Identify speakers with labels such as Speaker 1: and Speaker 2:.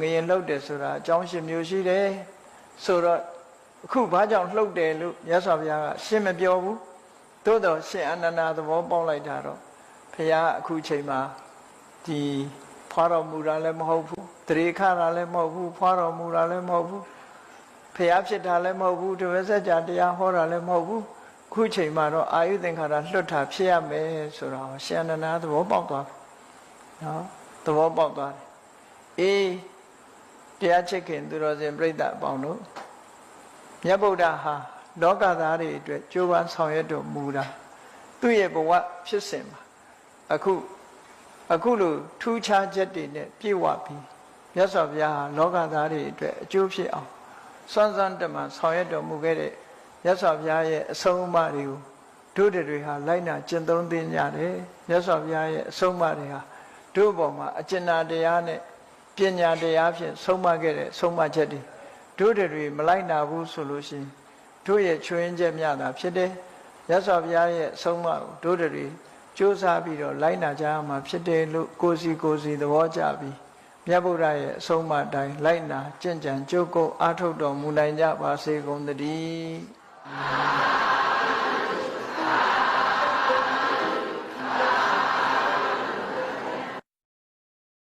Speaker 1: ငရင်လှုပ်တယ်ဆိုတာအကြောင်းရှင်မျိုးရှိတယ်ဆိုတော့အခုဘာကြောင့်လှုပ်တယ်လို့မြတ်စွာဘုရားကရှင်းမပြောဘူးသို့တော့ရှင်အနန္ဒာသဘောပေါက်လိုက်တာတော့ဘုရားအခုချိန်မှာဒီဖွာတော်မူတာလည်းမဟုတ်ဘူးတရေခတာလည်းမဟုတ်ဘူးဖွာတော်မူတာလည်းမဟုတ်ဘူးဖျားဖြစ်တာလည်းမဟုတ်ဘူးတပည့်ဆက်ကြတရားဟောတာလည်းမဟုတ်ဘူးခုချိန်မှာတော့အာယုသင်္ခါရလွတ်တာဖြစ်ရမယ်ဆိုတော့ရှင်အနန္ဒာသဘောပေါက်သွားပြီနော်သဘောပေါက်သွားတယ်အေး တရားချစ်ခင်သူတော်စင်ပြိဿအပေါင်းတို့မြတ်ဗုဒ္ဓဟာလောကသားတွေအတွက်ကြိုးပမ်းဆောင်ရွက်တော်မူတာသူ့ရဲ့ဘဝဖြစ်စဉ်မှာအခုအခုလိုထူးခြားချက်တွေနဲ့ပြည့်ဝပြီးမြတ်စွာဘုရားဟာလောကသားတွေအတွက်အကျိုးဖြစ်အောင်စွမ်းစွမ်းတမန်ဆောင်ရွက်တော်မူခဲ့တဲ့မြတ်စွာဘုရားရဲ့အဆုံးအမတွေကိုတို့တွေဟာလိုက်နာကျင့်သုံးသင်ကြတယ်မြတ်စွာဘုရားရဲ့အဆုံးအမတွေဟာတို့ဘောမှာအကျဉ်းနာတရားနဲ့ ပညာတရားဖြင့်ဆုံးမခဲ့တဲ့ဆုံးမချက်တွေတို့တွေမလိုက်နာဘူးဆိုလို့ရှိရင်တို့ရဲ့ချွင်းချက်များတာဖြစ်တယ်မြတ်စွာဘုရားရဲ့အဆုံးအမကိုတို့တွေစူးစမ်းပြီးတော့လိုက်နာကြရမှာဖြစ်တယ်လို့ကိုယ်စီကိုယ်စီသဘောကျပြီးမြတ်ဗုဒ္ဓရဲ့အဆုံးအမတိုင်းလိုက်နာကြင်ကြံကြိုးကိုအားထုတ်တော်မူနိုင်ကြပါစေကုန်သတည်း